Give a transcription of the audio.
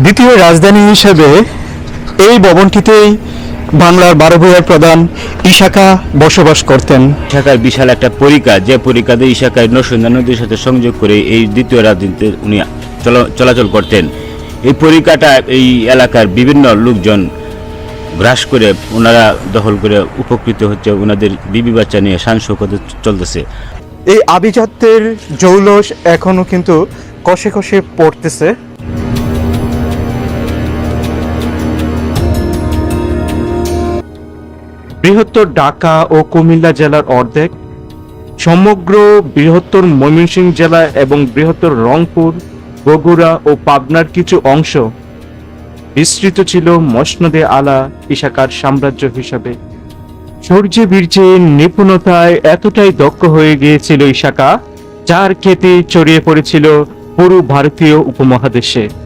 দ্বিতীয় রাজধানী হিসেবে এই ভবনটিতেই বাংলার বারো ভূঁইয়ার প্রধান ইশাকা বসবাস করতেন। ইশাকার বিশাল একটা পরীক্ষা যে পরীক্ষাতে ইশাকায় নরসিংদা নদীর সাথে সংযোগ করে এই দ্বিতীয় রাজনীতিতে উনি চলা- চলাচল করতেন। এই পরীক্ষাটা এই এলাকার বিভিন্ন লোকজন গ্রাস করে ওনারা দখল করে উপকৃত হচ্ছে ওনাদের বিবি বাচ্চা নিয়ে শান শৌকত চলতেছে। এই আভিজাত্যের জৌলস এখনও কিন্তু কষে কষে পড়তেছে। বৃহত্তর ঢাকা ও কুমিল্লা জেলার অর্ধেক, সমগ্র বৃহত্তর ময়মনসিংহ জেলা এবং বৃহত্তর রংপুর, বগুড়া ও পাবনার কিছু অংশ বিস্তৃত ছিল মসনদে আলা ইশাকার সাম্রাজ্য হিসাবে। সূর্যে বীর্যে নিপুণতায় এতটাই দক্ষ হয়ে গিয়েছিল ইশাকা, যার খ্যাতি ছড়িয়ে পড়েছিল পুরো ভারতীয় উপমহাদেশে।